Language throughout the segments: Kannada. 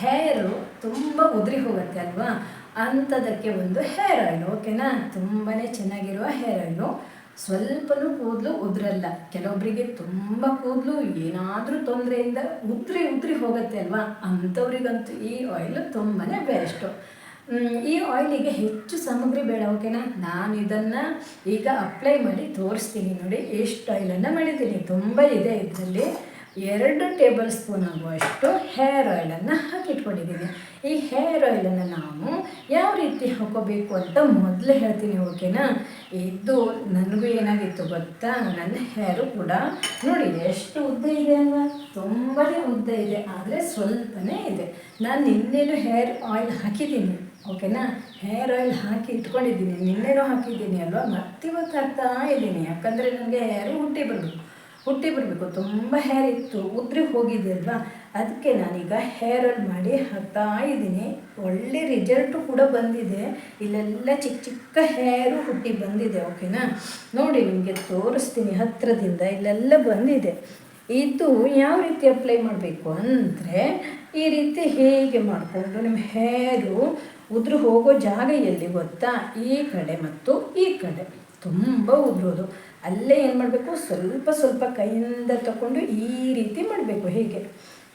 ಹೇರು ತುಂಬ ಉದುರಿ ಹೋಗುತ್ತೆ ಅಲ್ವಾ? ಅಂಥದಕ್ಕೆ ಒಂದು ಹೇರ್ ಆಯಿಲ್ ಓಕೆನಾ ತುಂಬಾ ಚೆನ್ನಾಗಿರುವ ಹೇರ್ ಆಯಿಲು ಸ್ವಲ್ಪನೂ ಕೂದಲು ಉದುರಲ್ಲ. ಕೆಲವೊಬ್ಬರಿಗೆ ತುಂಬ ಕೂದಲು ಏನಾದರೂ ತೊಂದರೆಯಿಂದ ಉದುರಿ ಉದುರಿ ಹೋಗುತ್ತೆ ಅಲ್ವಾ? ಅಂಥವ್ರಿಗಂತೂ ಈ ಆಯಿಲು ತುಂಬಾ ಬೆಸ್ಟು ಈ ಆಯಿಲಿಗೆ ಹೆಚ್ಚು ಸಾಮಗ್ರಿ ಬೇಡ ಓಕೆನಾ ನಾನು ಇದನ್ನು ಈಗ ಅಪ್ಲೈ ಮಾಡಿ ತೋರಿಸ್ತೀನಿ ನೋಡಿ. ಎಷ್ಟು ಆಯಿಲನ್ನು ಮಾಡಿದ್ದೀನಿ. ತುಂಬ ಇದೆ ಇದರಲ್ಲಿ. ಎರಡು ಟೇಬಲ್ ಸ್ಪೂನ್ ಆಗುವಷ್ಟು ಹೇರ್ ಆಯಿಲನ್ನು ಹಾಕಿಟ್ಕೊಂಡಿದ್ದೀನಿ ಈ ಹೇರ್ ಆಯಿಲನ್ನು ನಾವು ಯಾವ ರೀತಿ ಹಾಕೋಬೇಕು ಅಂತ ಮೊದಲು ಹೇಳ್ತೀನಿ ಓಕೆನಾ ಇದು ನನಗೂ ಏನಾಗಿತ್ತು ಗೊತ್ತಾ? ನನ್ನ ಹೇರು ಕೂಡ ನೋಡಿ, ಎಷ್ಟು ಉದ್ದ ಇದೆ ಅಲ್ವಾ? ತುಂಬಾ ಉದ್ದ ಇದೆ, ಆದರೆ ಸ್ವಲ್ಪನೇ ಇದೆ. ನಾನು ನಿನ್ನೇನು ಹೇರ್ ಆಯಿಲ್ ಹಾಕಿದ್ದೀನಿ ಓಕೆನಾ ಹೇರ್ ಆಯಿಲ್ ಹಾಕಿ ಇಟ್ಕೊಂಡಿದ್ದೀನಿ, ನಿನ್ನೆನೂ ಹಾಕಿದ್ದೀನಿ ಅಲ್ವಾ? ಮತ್ತಿವತ್ತು ಹಾಕ್ತಾ ಇದ್ದೀನಿ, ಯಾಕಂದರೆ ನನಗೆ ಹೇರು ಹುಟ್ಟಿ ಬರಬೇಕು ಹುಟ್ಟಿ ಬಿಡಬೇಕು ತುಂಬ ಹೇರ್ ಇತ್ತು. ಉದ್ರಿ ಹೋಗಿದೆ ಅಲ್ವಾ? ಅದಕ್ಕೆ ನಾನೀಗ ಹೇರ್ ಆಯಿಲ್ ಮಾಡಿ ಹಾಕ್ತಾ ಇದ್ದೀನಿ. ಒಳ್ಳೆ ರಿಸಲ್ಟು ಕೂಡ ಬಂದಿದೆ. ಇಲ್ಲೆಲ್ಲ ಚಿಕ್ಕ ಚಿಕ್ಕ ಹೇರು ಹುಟ್ಟಿ ಬಂದಿದೆ ಓಕೆನಾ ನೋಡಿ, ನಿಮಗೆ ತೋರಿಸ್ತೀನಿ ಹತ್ತಿರದಿಂದ ಇಲ್ಲೆಲ್ಲ ಬಂದಿದೆ. ಇದು ಯಾವ ರೀತಿ ಅಪ್ಲೈ ಮಾಡಬೇಕು ಅಂದರೆ, ಈ ರೀತಿ ಹೇಗೆ ಮಾಡಿಕೊಂಡು ನಿಮ್ಮ ಹೇರು ಉದುರು ಹೋಗೋ ಜಾಗ ಎಲ್ಲಿ ಗೊತ್ತಾ? ಈ ಕಡೆ ಮತ್ತು ಈ ಕಡೆ. ತುಂಬ ಉದುರೋದು. ಅಲ್ಲೇ ಏನು ಮಾಡಬೇಕು? ಸ್ವಲ್ಪ ಸ್ವಲ್ಪ ಕೈಯಿಂದ ತಗೊಂಡು ಈ ರೀತಿ ಮಾಡಬೇಕು. ಹೇಗೆ?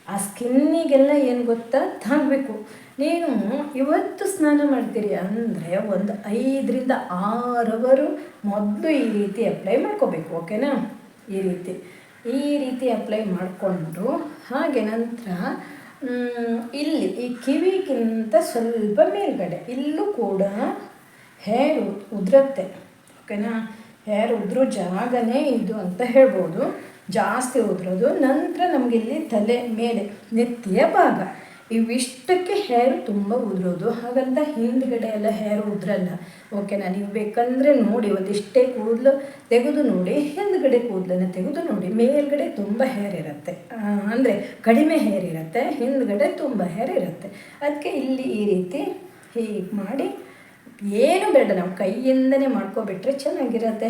ಆ ಸ್ಕಿನ್ನಿಗೆಲ್ಲ ಏನು ಗೊತ್ತಾ? ತಾಗಬೇಕು. ನೀನು ಇವತ್ತು ಸ್ನಾನ ಮಾಡ್ತೀರಿ ಅಂದರೆ ಒಂದು ಐದರಿಂದ ಆರು ಅವರು ಮೊದಲು ಈ ರೀತಿ ಅಪ್ಲೈ ಮಾಡ್ಕೋಬೇಕು. ಓಕೆನಾ ಈ ರೀತಿ. ಈ ರೀತಿ ಅಪ್ಲೈ ಮಾಡಿಕೊಂಡು ಹಾಗೆ ನಂತರ ಇಲ್ಲಿ ಈ ಕಿವಿಗಿಂತ ಸ್ವಲ್ಪ ಮೇಲ್ಗಡೆ ಇಲ್ಲೂ ಕೂಡ ಹೇರ್ ಉದುರುತ್ತೆ. ಓಕೆನಾ ಹೇರ್ ಉದ್ರೋ ಜಾಗನೇ ಇದು ಅಂತ ಹೇಳ್ಬೋದು. ಜಾಸ್ತಿ ಉದ್ರೋದು ನಂತರ ನಮಗಿಲ್ಲಿ ತಲೆ ಮೇಲೆ ನೆತ್ತಿಯ ಭಾಗ. ಇವಿಷ್ಟಕ್ಕೆ ಹೇರ್ ತುಂಬ ಉದುರೋದು. ಹಾಗಂತ ಹಿಂದ್ಗಡೆ ಎಲ್ಲ ಹೇರ್ ಉದ್ರಲ್ಲ. ಓಕೆನಾ ನೀವು ಬೇಕಂದರೆ ನೋಡಿ, ಒಂದಿಷ್ಟೇ ಕೂದಲು ತೆಗೆದು ನೋಡಿ, ಹಿಂದ್ಗಡೆ ಕೂದಲನ್ನು ತೆಗೆದು ನೋಡಿ. ಮೇಲ್ಗಡೆ ತುಂಬ ಹೇರ್ ಇರುತ್ತೆ. ಅಂದರೆ ಕಡಿಮೆ ಹೇರ್ ಇರುತ್ತೆ, ಹಿಂದ್ಗಡೆ ತುಂಬ ಹೇರ್ ಇರುತ್ತೆ. ಅದಕ್ಕೆ ಇಲ್ಲಿ ಈ ರೀತಿ ಹೀಗೆ ಮಾಡಿ ಏನು ಬೇಡ ನಾವು ಕೈಯಿಂದನೇ ಮಾಡ್ಕೊಬಿಟ್ರೆ ಚೆನ್ನಾಗಿರತ್ತೆ.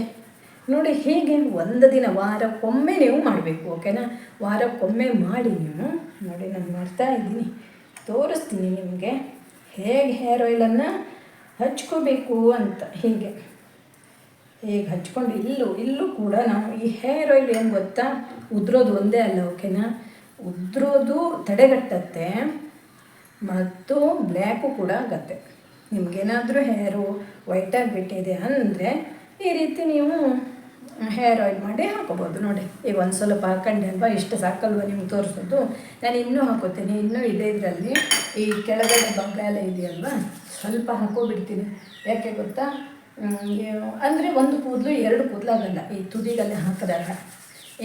ನೋಡಿ, ಹೀಗೆ ಒಂದು ದಿನ, ವಾರಕ್ಕೊಮ್ಮೆ ನೀವು ಮಾಡಬೇಕು, ಓಕೆನಾ? ವಾರಕ್ಕೊಮ್ಮೆ ಮಾಡಿ ನೀವು, ನೋಡಿ, ನಾನು ಮಾಡ್ತಾ ಇದ್ದೀನಿ. ತೋರಿಸ್ತೀನಿ ನಿಮಗೆ, ಹೇಗೆ ಹೇರ್ ಆಯಿಲನ್ನು ಹಚ್ಕೋಬೇಕು ಅಂತ, ಹೀಗೆ. ಹೇಗೆ ಹಚ್ಕೊಂಡು, ಇಲ್ಲೂ ಇಲ್ಲೂ ಕೂಡ ನಾವು ಈ ಹೇರ್ ಆಯಿಲ್ ಏನು ಗೊತ್ತಾ? ಉದ್ರೋದು ಒಂದೇ ಅಲ್ಲ, ಓಕೆನಾ? ಉದ್ರೋದು ತಡೆಗಟ್ಟತ್ತೆ, ಮತ್ತು ಬ್ಲ್ಯಾಕು ಕೂಡ ಆಗತ್ತೆ. ನಿಮಗೇನಾದರೂ ಹೇರು ವೈಟ್ ಆಗಿಬಿಟ್ಟಿದೆ ಅಂದರೆ ಈ ರೀತಿ ನೀವು ಹೇರ್ ಆಯಿಲ್ ಮಾಡಿ ಹಾಕೋಬೋದು ನೋಡಿ. ಈಗ ಒಂದು ಸ್ವಲ್ಪ ಹಾಕೊಂಡೆ ಅಲ್ವಾ? ಇಷ್ಟು ಸಾಕಲ್ವ ನಿಮ್ಗೆ ತೋರಿಸೋದು? ನಾನು ಇನ್ನೂ ಹಾಕೋತೀನಿ. ಇನ್ನೂ ಇದೆ ಇದರಲ್ಲಿ ಈ ಕೆಳಗಡೆ ಭಾಗ ಎಲ್ಲ ಇದೆಯಲ್ವಾ? ಸ್ವಲ್ಪ ಹಾಕೋಬಿಡ್ತೀನಿ. ಯಾಕೆ ಗೊತ್ತಾ? ಅಂದರೆ ಒಂದು ಕೂದಲು ಎರಡು ಕೂದಲಾಗಲ್ಲ. ಈ ತುದಿಗಲ್ಲೇ ಹಾಕಿದಾಗ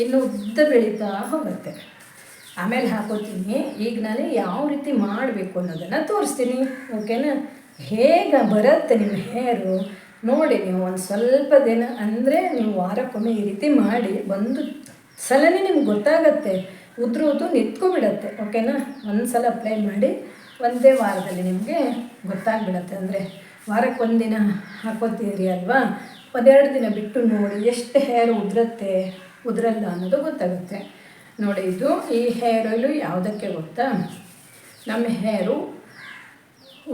ಇನ್ನು ಉದ್ದ ಬೆಳೀತಾ ಹೋಗುತ್ತೆ. ಆಮೇಲೆ ಹಾಕೋತೀನಿ. ಈಗ ನಾನು ಯಾವ ರೀತಿ ಮಾಡಬೇಕು ಅನ್ನೋದನ್ನು ತೋರಿಸ್ತೀನಿ. ಓಕೆನಾ? ಹೇಗೆ ಬರುತ್ತೆ ನಿಮ್ಮ ಹೇರು? ನೋಡಿ, ನೀವು ಒಂದು ಸ್ವಲ್ಪ ದಿನ, ಅಂದರೆ ನೀವು ವಾರಕ್ಕೊಮ್ಮೆ ಈ ರೀತಿ ಮಾಡಿ ಒಂದು ಸಲನೇ ನಿಮ್ಗೆ ಗೊತ್ತಾಗತ್ತೆ. ಉದ್ರೋದು ನಿಂತ್ಕೊಬಿಡತ್ತೆ ಓಕೆನಾ? ಒಂದು ಸಲ ಅಪ್ಲೈ ಮಾಡಿ ಒಂದೇ ವಾರದಲ್ಲಿ ನಿಮಗೆ ಗೊತ್ತಾಗ್ಬಿಡತ್ತೆ. ಅಂದರೆ ವಾರಕ್ಕೆ ದಿನ ಹಾಕೋತೀರಿ ಅಲ್ವಾ? ಒಂದೆರಡು ದಿನ ಬಿಟ್ಟು ನೋಡಿ ಎಷ್ಟು ಹೇರ್ ಉದುರತ್ತೆ, ಉದುರಲ್ಲ ಅನ್ನೋದು ಗೊತ್ತಾಗುತ್ತೆ. ನೋಡಿ, ಇದು ಈ ಹೇರ್ ಆಯಿಲು ಯಾವುದಕ್ಕೆ ಗೊತ್ತಾ? ನಮ್ಮ ಹೇರು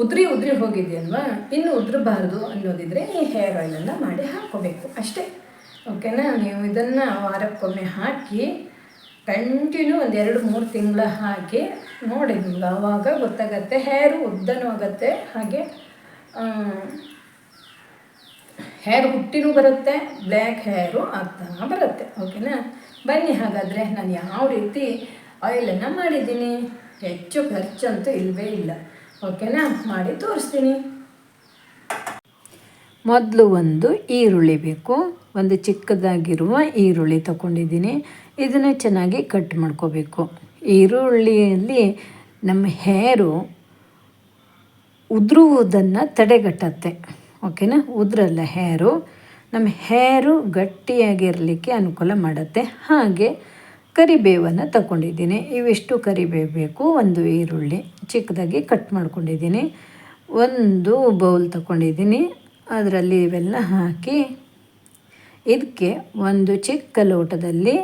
ಉದ್ರಿ ಉದುರಿ ಹೋಗಿದೆಯಲ್ವಾ? ಇನ್ನು ಉದ್ರಬಾರ್ದು ಅನ್ನೋದಿದ್ರೆ ಈ ಹೇರ್ ಆಯಿಲನ್ನು ಮಾಡಿ ಹಾಕ್ಕೋಬೇಕು. ಅಷ್ಟೇ. ಓಕೆನಾ ನೀವು ಇದನ್ನು ವಾರಕ್ಕೊಮ್ಮೆ ಹಾಕಿ ಕಂಟಿನ್ಯೂ ಒಂದು ಎರಡು ಮೂರು ತಿಂಗಳ ಹಾಕಿ ನೋಡಿ ನಿಮ್ಗೆ ಆವಾಗ ಗೊತ್ತಾಗತ್ತೆ. ಹೇರು ಉದ್ದನೂ ಆಗುತ್ತೆ. ಹಾಗೆ ಹೇರ್ ಹುಟ್ಟಿನೂ ಬರುತ್ತೆ ಬ್ಲ್ಯಾಕ್ ಹೇರು ಆಗ್ತಾ ಬರುತ್ತೆ. ಓಕೆನಾ ಬನ್ನಿ ಹಾಗಾದರೆ ನಾನು ಯಾವ ರೀತಿ ಆಯಿಲನ್ನು ಮಾಡಿದ್ದೀನಿ. ಹೆಚ್ಚು ಖರ್ಚಂತೂ ಇಲ್ಲವೇ ಇಲ್ಲ. ಓಕೆನಾ? ಮಾಡಿ ತೋರಿಸ್ತೀನಿ. ಮೊದಲು ಒಂದು ಈರುಳ್ಳಿ ಬೇಕು. ಒಂದು ಚಿಕ್ಕದಾಗಿರುವ ಈರುಳ್ಳಿ ತಗೊಂಡಿದ್ದೀನಿ. ಇದನ್ನು ಚೆನ್ನಾಗಿ ಕಟ್ ಮಾಡ್ಕೋಬೇಕು. ಈರುಳ್ಳಿಯಲ್ಲಿ ನಮ್ಮ ಹೇರು ಉದುರುವುದನ್ನು ತಡೆಗಟ್ಟತ್ತೆ. ಓಕೆನಾ? ಉದ್ರಲ್ಲ ಹೇರು. ನಮ್ಮ ಹೇರು ಗಟ್ಟಿಯಾಗಿರಲಿಕ್ಕೆ ಅನುಕೂಲ ಮಾಡುತ್ತೆ. ಹಾಗೆ ಕರಿಬೇವನ್ನು ತಗೊಂಡಿದ್ದೀನಿ. ಇವಿಷ್ಟು ಕರಿಬೇವು ಬೇಕು. ಒಂದು ಈರುಳ್ಳಿ ಚಿಕ್ಕದಾಗಿ ಕಟ್ ಮಾಡ್ಕೊಂಡಿದ್ದೀನಿ. ಒಂದು ಬೌಲ್ ತಗೊಂಡಿದ್ದೀನಿ. ಅದರಲ್ಲಿ ಇವೆಲ್ಲ ಹಾಕಿ ಇದಕ್ಕೆ ಒಂದು ಚಿಕ್ಕ ಲೋಟದಲ್ಲಿ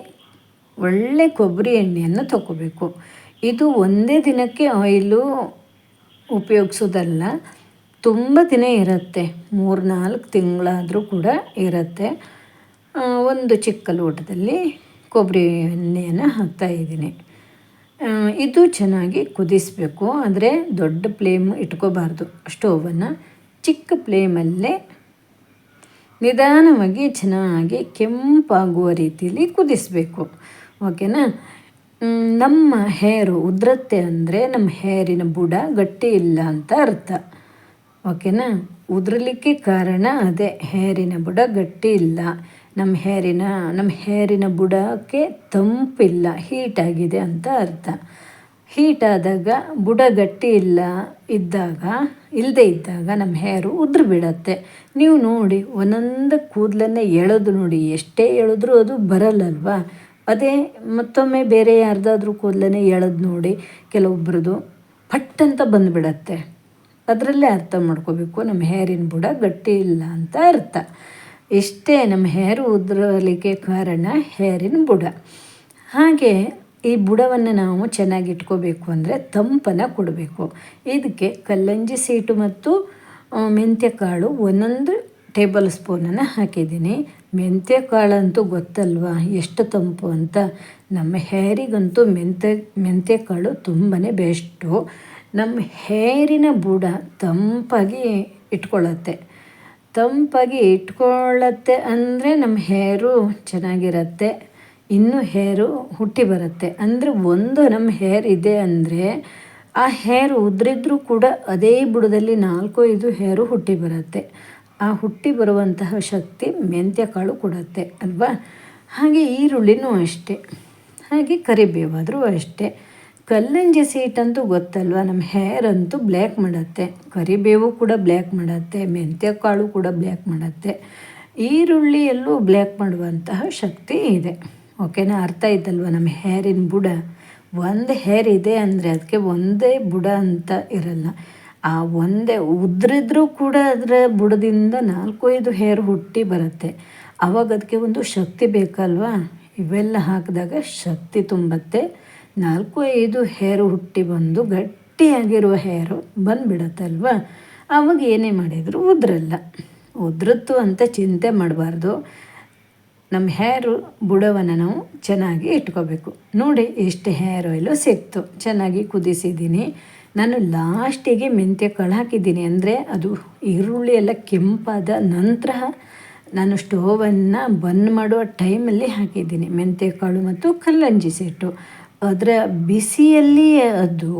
ಒಳ್ಳೆ ಕೊಬ್ಬರಿ ಎಣ್ಣೆಯನ್ನು ತಗೋಬೇಕು. ಇದು ಒಂದೇ ದಿನಕ್ಕೆ ಆಯಿಲು ಉಪಯೋಗಿಸೋದಲ್ಲ, ತುಂಬ ದಿನ ಇರುತ್ತೆ. ಮೂರು ನಾಲ್ಕು ತಿಂಗಳಾದರೂ ಕೂಡ ಇರುತ್ತೆ. ಒಂದು ಚಿಕ್ಕ ಲೋಟದಲ್ಲಿ ಕೊಬ್ಬರಿ ಎಣ್ಣೆಯನ್ನು ಹಾಕ್ತಾಯಿದ್ದೀನಿ ಇದು ಚೆನ್ನಾಗಿ ಕುದಿಸಬೇಕು. ಆದರೆ ದೊಡ್ಡ ಫ್ಲೇಮ್ ಇಟ್ಕೋಬಾರ್ದು. ಸ್ಟೋವನ್ನು ಚಿಕ್ಕ ಫ್ಲೇಮಲ್ಲೇ ನಿಧಾನವಾಗಿ ಚೆನ್ನಾಗಿ ಕೆಂಪಾಗುವ ರೀತಿಯಲ್ಲಿ ಕುದಿಸಬೇಕು. ಓಕೆನಾ? ನಮ್ಮ ಹೇರು, ಉದ್ರತ್ತೆ ಅಂದರೆ ನಮ್ಮ ಹೇರಿನ ಬುಡ ಗಟ್ಟಿ ಇಲ್ಲ ಅಂತ ಅರ್ಥ. ಓಕೆನಾ? ಉದ್ರಲಿಕ್ಕೆ ಕಾರಣ ಅದೇ. ಹೇರಿನ ಬುಡ ಗಟ್ಟಿ ಇಲ್ಲ. ನಮ್ಮ ಹೇರಿನ ನಮ್ಮ ಹೇರಿನ ಬುಡಕ್ಕೆ ತಂಪಿಲ್ಲ ಹೀಟಾಗಿದೆ ಅಂತ ಅರ್ಥ. ಹೀಟಾದಾಗ ಬುಡ ಗಟ್ಟಿ ಇಲ್ಲ, ಇದ್ದಾಗ ಇಲ್ಲದೆ ಇದ್ದಾಗ ನಮ್ಮ ಹೇರು ಉದುರು ಬಿಡತ್ತೆ ನೀವು ನೋಡಿ, ಒಂದೊಂದು ಕೂದಲನ್ನೇ ಎಳೆದು ನೋಡಿ, ಎಷ್ಟೇ ಎಳೆದ್ರೂ ಅದು ಬರಲ್ಲಲ್ವಾ? ಅದೇ ಮತ್ತೊಮ್ಮೆ ಬೇರೆ ಯಾರ್ದಾದ್ರೂ ಕೂದಲನ್ನೇ ಎಳೆದು ನೋಡಿ ಕೆಲವೊಬ್ರದ್ದು ಪಟ್ ಅಂತ ಬಂದುಬಿಡತ್ತೆ. ಅದರಲ್ಲೇ ಅರ್ಥ ಮಾಡ್ಕೋಬೇಕು ನಮ್ಮ ಹೇರಿನ ಬುಡ ಗಟ್ಟಿ ಇಲ್ಲ ಅಂತ ಅರ್ಥ. ಇಷ್ಟೇ ನಮ್ಮ ಹೇರ್ ಉದುರಲಿಕ್ಕೆ ಕಾರಣ ಹೇರಿನ ಬುಡ. ಹಾಗೆ ಈ ಬುಡವನ್ನು ನಾವು ಚೆನ್ನಾಗಿ ಇಟ್ಕೋಬೇಕು ಅಂದರೆ ತಂಪನ ಕೊಡಬೇಕು. ಇದಕ್ಕೆ ಕಲ್ಲಂಜಿ ಸೀಟು ಮತ್ತು ಮೆಂತ್ಯ ಕಾಳು ಒಂದೊಂದು ಟೇಬಲ್ ಸ್ಪೂನನ್ನು ಹಾಕಿದ್ದೀನಿ. ಮೆಂತ್ಯ ಕಾಳಂತೂ ಗೊತ್ತಲ್ವಾ ಎಷ್ಟು ತಂಪು ಅಂತ? ನಮ್ಮ ಹೇರಿಗಂತೂ ಮೆಂತ್ಯ ಮೆಂತ್ಯ ಕಾಳು ತುಂಬಾ ಬೆಸ್ಟು. ನಮ್ಮ ಹೇರಿನ ಬುಡ ತಂಪಾಗಿ ಇಟ್ಕೊಳ್ಳುತ್ತೆ. ತಂಪಾಗಿ ಇಟ್ಕೊಳ್ಳತ್ತೆ ಅಂದರೆ ನಮ್ಮ ಹೇರು ಚೆನ್ನಾಗಿರತ್ತೆ. ಇನ್ನೂ ಹೇರು ಹುಟ್ಟಿ ಬರುತ್ತೆ. ಅಂದರೆ ಒಂದು ನಮ್ಮ ಹೇರ್ ಇದೆ ಅಂದರೆ ಆ ಹೇರ್ ಉದ್ರಿದ್ರೂ ಕೂಡ ಅದೇ ಬುಡದಲ್ಲಿ ನಾಲ್ಕು, ಐದು ಹೇರು ಹುಟ್ಟಿ ಬರುತ್ತೆ. ಆ ಹುಟ್ಟಿ ಬರುವಂತಹ ಶಕ್ತಿ ಮೆಂತ್ಯ ಕಾಳು ಕೊಡುತ್ತೆ, ಅಲ್ವಾ? ಹಾಗೆ ಈರುಳ್ಳಿನೂ ಅಷ್ಟೆ. ಹಾಗೆ ಕರಿಬೇವಾದರೂ ಅಷ್ಟೇ. ಕಲ್ಲಂಜಿ ಸೀಟಂತೂ ಗೊತ್ತಲ್ವ? ನಮ್ಮ ಹೇರ್ ಅಂತೂ ಬ್ಲ್ಯಾಕ್ ಮಾಡುತ್ತೆ. ಕರಿಬೇವು ಕೂಡ ಬ್ಲ್ಯಾಕ್ ಮಾಡುತ್ತೆ. ಮೆಂತ್ಯ ಕಾಳು ಕೂಡ ಬ್ಲ್ಯಾಕ್ ಮಾಡುತ್ತೆ. ಈರುಳ್ಳಿಯಲ್ಲೂ ಬ್ಲ್ಯಾಕ್ ಮಾಡುವಂತಹ ಶಕ್ತಿ ಇದೆ. ಓಕೆನಾ ಅರ್ಥ ಆಯ್ತಲ್ವ ನಮ್ಮ ಹೇರಿನ ಬುಡ? ಒಂದು ಹೇರ್ ಇದೆ ಅಂದರೆ ಅದಕ್ಕೆ ಒಂದೇ ಬುಡ ಅಂತ ಇರಲ್ಲ. ಆ ಒಂದೇ ಉದ್ರಿದ್ರೂ ಕೂಡ ಅದರ ಬುಡದಿಂದ ನಾಲ್ಕು ಐದು ಹೇರ್ ಹುಟ್ಟಿ ಬರುತ್ತೆ. ಆವಾಗ ಅದಕ್ಕೆ ಒಂದು ಶಕ್ತಿ ಬೇಕಲ್ವಾ? ಇವೆಲ್ಲ ಹಾಕಿದಾಗ ಶಕ್ತಿ ತುಂಬತ್ತೆ. ನಾಲ್ಕು ಐದು ಹೇರು ಹುಟ್ಟಿ ಬಂದು ಗಟ್ಟಿಯಾಗಿರುವ ಹೇರು ಬಂದುಬಿಡತ್ತಲ್ವ? ಅವಾಗ ಏನೇ ಮಾಡಿದರೂ ಉದ್ರಲ್ಲ. ಉದ್ರತ್ತು ಅಂತ ಚಿಂತೆ ಮಾಡಬಾರ್ದು. ನಮ್ಮ ಹೇರು ಬುಡವನ್ನು ನಾವು ಚೆನ್ನಾಗಿ ಇಟ್ಕೋಬೇಕು. ನೋಡಿ ಎಷ್ಟು ಹೇರ್ ಆಯಿಲು ಸಿಕ್ತು. ಚೆನ್ನಾಗಿ ಕುದಿಸಿದ್ದೀನಿ. ನಾನು ಲಾಸ್ಟಿಗೆ ಮೆಂತ್ಯ ಕಾಳು ಹಾಕಿದ್ದೀನಿ ಅಂದರೆ ಅದು ಈರುಳ್ಳಿ ಎಲ್ಲ ಕೆಂಪಾದ ನಂತರ ನಾನು ಸ್ಟೋವನ್ನು ಬಂದ್ ಮಾಡುವ ಟೈಮಲ್ಲಿ ಹಾಕಿದ್ದೀನಿ. ಮೆಂತ್ಯ ಕಾಳು ಮತ್ತು ಕಲ್ಲಂಜಿ ಸೆಟ್ಟು. ಅದರ ಬಿಸಿಯಲ್ಲಿ ಅದು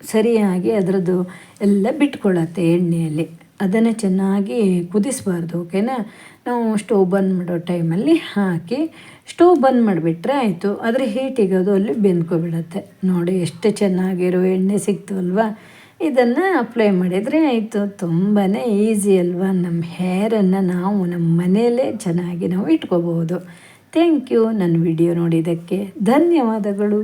ಸರಿಯಾಗಿ ಅದರದ್ದು ಎಲ್ಲ ಬಿಟ್ಕೊಳ್ಳುತ್ತೆ ಎಣ್ಣೆಯಲ್ಲಿ. ಅದನ್ನು ಚೆನ್ನಾಗಿ ಕುದಿಸಬಾರ್ದು ಓಕೆನಾ ನಾವು ಸ್ಟೋವ್ ಬಂದ್ ಮಾಡೋ ಟೈಮಲ್ಲಿ ಹಾಕಿ ಸ್ಟೋವ್ ಬಂದ್ ಮಾಡಿಬಿಟ್ರೆ ಆಯಿತು. ಅದರ ಹೀಟಿಗೆ ಅದು ಅಲ್ಲಿ ಬೆಂದ್ಕೊಬಿಡತ್ತೆ. ನೋಡಿ ಎಷ್ಟು ಚೆನ್ನಾಗಿರೋ ಎಣ್ಣೆ ಸಿಕ್ತು ಅಲ್ವಾ? ಇದನ್ನು ಅಪ್ಲೈ ಮಾಡಿದರೆ ಆಯಿತು. ತುಂಬಾ ಈಸಿ ಅಲ್ವಾ? ನಮ್ಮ ಹೇರನ್ನು ನಾವು ನಮ್ಮ ಮನೆಯಲ್ಲೇ ಚೆನ್ನಾಗಿ ನಾವು ಇಟ್ಕೋಬೋದು. ಥ್ಯಾಂಕ್ ಯು ನನ್ನ ವಿಡಿಯೋ ನೋಡಿದ್ದಕ್ಕೆ ಧನ್ಯವಾದಗಳು.